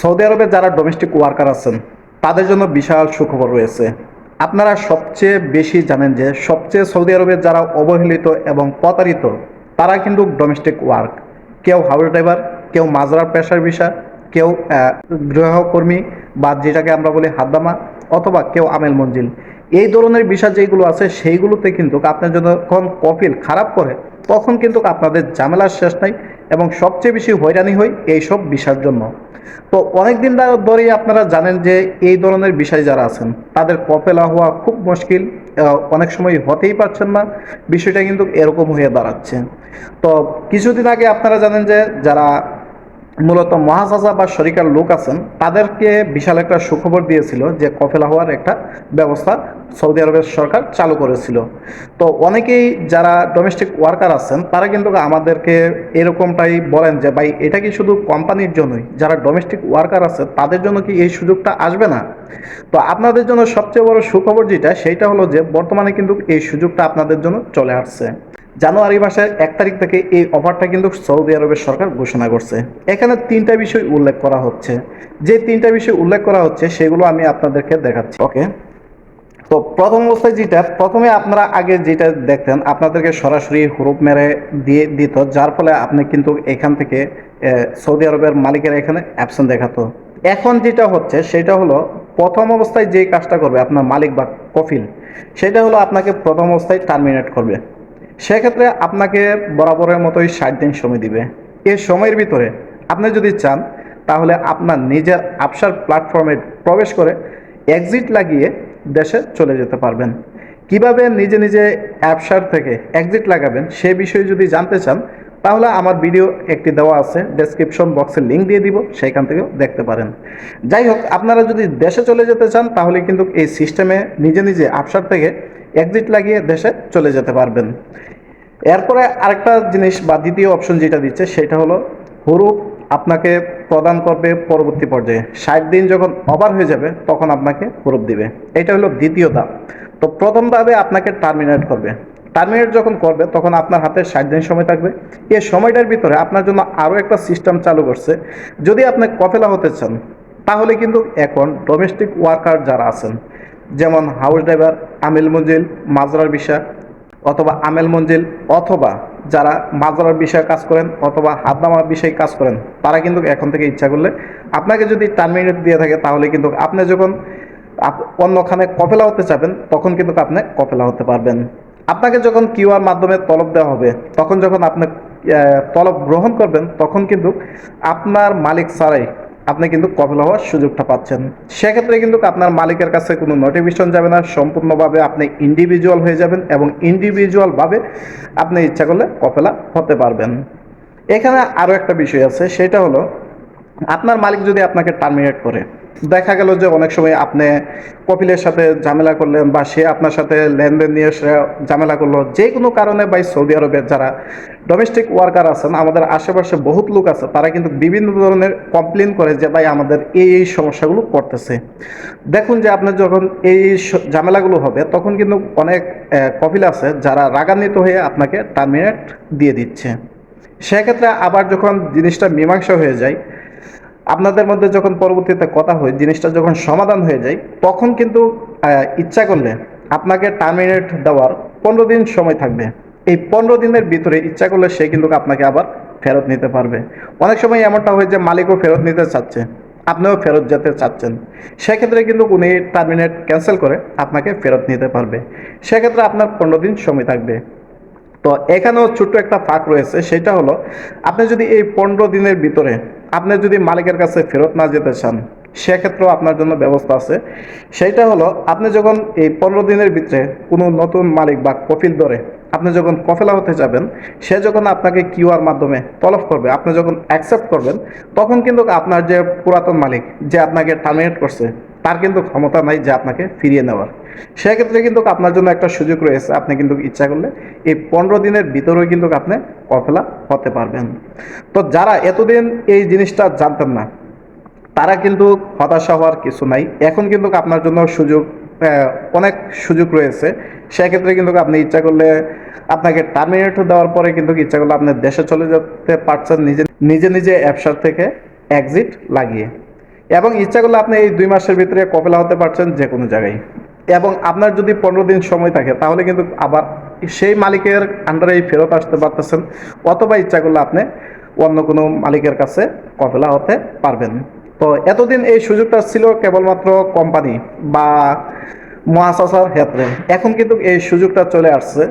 Saudi আরবে যারা domestic worker আছেন, তাদের জন্য বিশাল সুখবর রয়েছে। আপনারা সবচেয়ে বেশি জানেন যে, সবচেয়ে সৌদি আরবে যারা অবহেলিত এবং প্রতারিত, তারা কিন্তু ডোমেস্টিক ওয়ার্ক কেউ হাউস ড্রাইভার, কেউ মাজরার পেশার বিষয়, কেউ গৃহকর্মী, বা যেটাকে আমরা বলি হাদ্দামা অথবা কেউ আমেল মঞ্জিল। এই ধরনের বিষয় যেগুলো আছে, সেইগুলোতে কিন্তু আপনার যখন কফিল খারাপ করে, তখন কিন্তু আপনাদের ঝামেলার শেষ নাই এবং সবচেয়ে বেশি হয়রানি হয় এইসব বিষয়ের জন্য। তো অনেকদিন ধরেই আপনারা জানেন যে এই ধরনের বিষয় যারা আছেন, তাদের কপেলা হওয়া খুব মুশকিল। অনেক সময় হতেই পারছেন না। বিষয়টা কিন্তু এরকম হয়ে দাঁড়াচ্ছে। তো কিছুদিন আগে আপনারা জানেন যে যারা মূলত মহাসাজা বা শরিকার লোক আছেন, তাদেরকে বিশাল একটা সুখবর দিয়েছিল যে কফেলা হওয়ার একটা ব্যবস্থা সৌদি আরবের সরকার চালু করেছিল। তো অনেকেই যারা ডোমেস্টিক ওয়ার্কার আছেন, তারা কিন্তু আমাদেরকে এরকমটাই বলেন যে, ভাই, এটা কি শুধু কোম্পানির জন্যই? যারা ডোমেস্টিক ওয়ার্কার আছে, তাদের জন্য কি এই সুযোগটা আসবে না? তো আপনাদের জন্য সবচেয়ে বড় সুখবর যেটা সেইটা হলো যে, বর্তমানে কিন্তু এই সুযোগটা আপনাদের জন্য চলে আসছে। জানুয়ারি মাসের এক তারিখ থেকে এই অফারটা কিন্তু সৌদি আরবের সরকার ঘোষণা করছে। এখানে তিনটা বিষয় উল্লেখ করা হচ্ছে। যে তিনটা বিষয় উল্লেখ করা হচ্ছে, সেগুলো আমি আপনাদেরকে দেখাচ্ছি। ওকে? তো প্রথম অবস্থায় যেটা, প্রথমে আপনারা আগে যেটা দেখতেন, আপনাদেরকে সরাসরি হুরুপ মেরে দিয়ে দিত, যার ফলে আপনি কিন্তু এখান থেকে সৌদি আরবের মালিকের এখানে অ্যাপশন দেখাতো। এখন যেটা হচ্ছে, সেটা হলো প্রথম অবস্থায় যে কাজটা করবে আপনার মালিক বা কফিল, সেটা হলো আপনাকে প্রথম অবস্থায় টার্মিনেট করবে। সেক্ষেত্রে আপনাকে বরাবরের মতোই ষাট দিন সময় দিবে। এই সময়ের ভিতরে আপনি যদি চান, তাহলে আপনার নিজের আপসার প্ল্যাটফর্মে প্রবেশ করে এক্সিট লাগিয়ে দেশে চলে যেতে পারবেন। কীভাবে নিজে নিজে অ্যাপসার থেকে এক্সিট লাগাবেন, সে বিষয়ে যদি জানতে চান, তাহলে আমার ভিডিও একটি দেওয়া আছে ডেসক্রিপশন বক্সে লিঙ্ক দিয়ে দিব সেইখান থেকেও দেখতে পারেন। যাই হোক, আপনারা যদি দেশে চলে যেতে চান, তাহলে কিন্তু এই সিস্টেমে নিজে নিজে আপসার থেকে এক্সিট লাগিয়ে দেশে চলে যেতে পারবেন। এরপরে আরেকটা জিনিস বা দ্বিতীয় অপশন যেটা দিচ্ছে, সেটা হলো হুরুপ আপনাকে প্রদান করবে পরবর্তী পর্যায়ে। ষাট দিন যখন ওভার হয়ে যাবে, তখন আপনাকে হুরুপ দিবে। এটা হলো দ্বিতীয় ধাপ। তো প্রথম ধাপে আপনাকে টার্মিনেট করবে। টার্মিনেট যখন করবে, তখন আপনার হাতে ষাট দিন সময় থাকবে। এই সময়টার ভিতরে আপনার জন্য আরও একটা সিস্টেম চালু করছে। যদি আপনি কফেলা হতে চান, তাহলে কিন্তু এখন ডোমেস্টিক ওয়ার্কার যারা আছেন যেমন হাউস ড্রাইভার, আমিল মঞ্জিল, মাজরার বিষয়, অথবা আমেল মঞ্জিল, অথবা যারা মাজরার বিষয়ে কাজ করেন, অথবা হাতনামার বিষয়ে কাজ করেন, তারা কিন্তু এখন থেকে ইচ্ছা করলে আপনাকে যদি টার্মিনেট দিয়ে থাকে, তাহলে কিন্তু আপনি যখন অন্যখানে কফেলা হতে চাবেন তখন কিন্তু আপনি কফেলা হতে পারবেন। আপনাকে যখন কিউআর মাধ্যমে তলব দেওয়া হবে, তখন যখন আপনি তলব গ্রহণ করবেন, তখন কিন্তু আপনার মালিক ছাড়াই আপনি কিন্তু কফল হওয়ার সুযোগটা পাচ্ছেন। সেক্ষেত্রে কিন্তু আপনার মালিকের কাছে কোনো নোটিফিকেশন যাবে না, সম্পূর্ণভাবে আপনি ইন্ডিভিজুয়াল হয়ে যাবেন এবং ইন্ডিভিজুয়ালভাবে আপনি ইচ্ছা করলে কফেলা হতে পারবেন। এখানে আরও একটা বিষয় আছে, সেটা হলো, আপনার মালিক যদি আপনাকে টার্মিনেট করে দেখা গেল যে অনেক সময় আপনি কপিলের সাথে ঝামেলা করলেন বা সে আপনার সাথে লেনদেন নিয়ে সে ঝামেলা করল, যে কোনো কারণে বা সৌদি আরবের যারা ডোমেস্টিক ওয়ার্কার আছেন, আমাদের আশেপাশে বহুত লোক আছে, তারা কিন্তু বিভিন্ন ধরনের কমপ্লেন করে যে ভাই আমাদের এই এই সমস্যাগুলো করতেছে। দেখুন যে আপনার যখন এই ঝামেলাগুলো হবে, তখন কিন্তু অনেক কপিল আছে যারা রাগান্বিত হয়ে আপনাকে টার্মিনেট দিয়ে দিচ্ছে। সেক্ষেত্রে আবার যখন জিনিসটা মীমাংসা হয়ে যায় আপনাদের মধ্যে যখন পরবর্তীতে কথা হয়, জিনিসটা যখন সমাধান হয়ে যায়, তখন কিন্তু ইচ্ছা করলে আপনাকে টার্মিনেট দেওয়ার পনেরো দিন সময় থাকবে। এই পনেরো দিনের ভিতরে ইচ্ছা করলে সে কিন্তু আপনাকে আবার ফেরত নিতে পারবে। অনেক সময় এমনটা হয় যে মালিকও ফেরত নিতে চাচ্ছে, আপনিও ফেরত যেতে চাচ্ছেন। সেক্ষেত্রে কিন্তু উনি টার্মিনেট ক্যান্সেল করে আপনাকে ফেরত নিতে পারবে। সেক্ষেত্রে আপনার পনেরো দিন সময় থাকবে। তো এখানেও ছোট্ট একটা ফাঁক রয়েছে, সেটা হলো, আপনি যদি এই পনেরো দিনের ভিতরে আপনি যদি মালিকের কাছে ফেরত না যেতে চান, সেক্ষেত্রেও আপনার জন্য ব্যবস্থা আছে। সেইটা হলো, আপনি যখন এই পনেরো দিনের ভিতরে কোনো নতুন মালিক বা কফিল ধরে আপনি যখন কফেলা হতে যাবেন, সে যখন আপনাকে কিউআর মাধ্যমে তলব করবে, আপনি যখন অ্যাকসেপ্ট করবেন, তখন কিন্তু আপনার যে পুরাতন মালিক, যে আপনাকে টার্মিনেট করছে তার কিন্তু ক্ষমতা নাই যে আপনাকে ফিরিয়ে নেওয়ার। সেক্ষেত্রে কিন্তু আপনার জন্য একটা সুযোগ রয়েছে, আপনি কিন্তু ইচ্ছা করলে এই পনেরো দিনের ভিতরেও কিন্তু আপনি কফেলা হতে পারবেন। তো যারা এতদিন এই জিনিসটা জানতেন না, তারা কিন্তু হতাশা হওয়ার কিছু নাই। এখন কিন্তু আপনার জন্য সুযোগ অনেক সুযোগ রয়েছে। সেক্ষেত্রে কিন্তু আপনি ইচ্ছা করলে আপনাকে টার্মিনেট দেওয়ার পরে কিন্তু ইচ্ছা করলে আপনি দেশে চলে যেতে পারছেন নিজে নিজে নিজে অ্যাপসার থেকে এক্সিট লাগিয়ে। এবং ইচ্ছা করলে আপনি এই দুই মাসের ভিতরে কপেলা হতে পারছেন যে কোনো জায়গায়। এবং আপনার যদি পনেরো দিন সময় থাকে, তাহলে কিন্তু আবার সেই মালিকের আন্ডারেই ফেরত আসতে পারতেছেন, অথবা ইচ্ছা করলে আপনি অন্য কোনো মালিকের কাছে কপেলা হতে পারবেন। তো এতদিন এই সুযোগটা ছিল কেবলমাত্র কোম্পানি বা মহাশাসার ক্ষেত্রে। এখন কিন্তু এই সুযোগটা চলে আসছে।